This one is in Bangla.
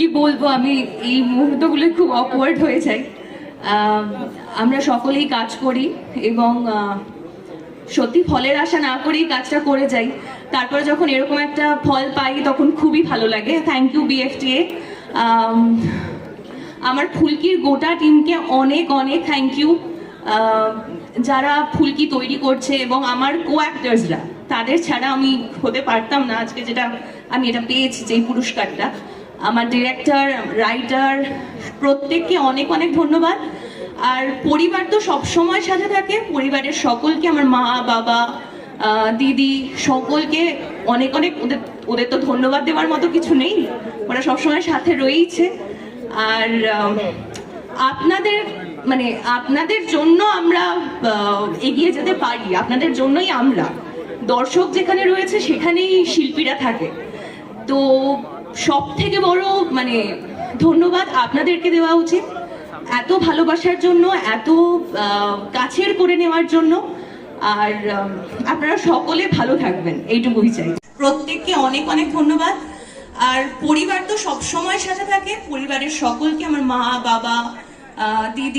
কি বলব, আমি এই মুহূর্তগুলো খুব অকওয়ার্ড হয়ে যাই। আমরা সকলেই কাজ করি এবং সত্যি ফলের আশা না করেই কাজটা করে যাই। তারপরে যখন এরকম একটা ফল পাই, তখন খুবই ভালো লাগে। থ্যাংক ইউ বিএফটিএ আমার ফুলকির গোটা টিমকে অনেক অনেক থ্যাংক ইউ যারা ফুলকি তৈরি করছে এবং আমার কো অ্যাক্টার্সরা তাদের ছাড়া আমি হতে পারতাম না। আজকে যেটা, আমি এটা পেয়েছি, যেই পুরস্কারটা। আমার ডিরেক্টর রাইটার প্রত্যেককে অনেক অনেক ধন্যবাদ। আর পরিবার তো সবসময় সাথে থাকে, পরিবারের সকলকে, আমার মা, বাবা দিদি, সকলকে অনেক অনেক ওদের ওদের তো ধন্যবাদ দেওয়ার মতো কিছু নেই, ওরা সবসময় সাথে রয়েইছে। আর আপনাদের মানে আপনাদের জন্য আমরা এগিয়ে যেতে পারি, আপনাদের জন্যই আমরা। দর্শক যেখানে রয়েছে, সেখানেই শিল্পীরা থাকে। তো সব থেকে বড় মানে ধন্যবাদ আপনাদেরকে দেওয়া উচিত। এত ভালোবাসার জন্য, এত কাছের করে নেওয়ার জন্য। আর আপনারা সকলে ভালো থাকবেন, এইটুকুই চাই। প্রত্যেককে অনেক অনেক ধন্যবাদ। আর পরিবার তো সবসময় সাথে থাকে, পরিবারের সকলকে আমার মা, বাবা দিদি